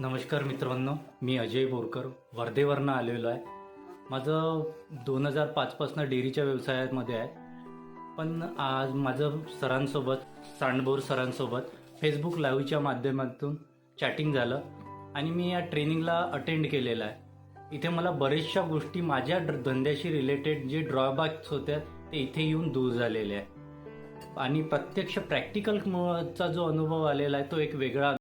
नमस्कार मित्रांनो मी अजय बोरकर वर्धेवरनं आलेलो आहे. माझं दोन हजार पाचपासनं डेअरीच्या व्यवसायामध्ये आहे. पण आज माझं सरांसोबत सांडभोर सरांसोबत फेसबुक लाईव्हच्या माध्यमातून चॅटिंग झालं आणि मी या ट्रेनिंगला अटेंड केलेलं आहे. इथे मला बरेचशा गोष्टी माझ्या धंद्याशी रिलेटेड जे ड्रॉबॅक्स होत्या ते इथे येऊन दूर झालेले आहे. आणि प्रत्यक्ष प्रॅक्टिकलचा जो अनुभव आलेला आहे तो एक वेगळा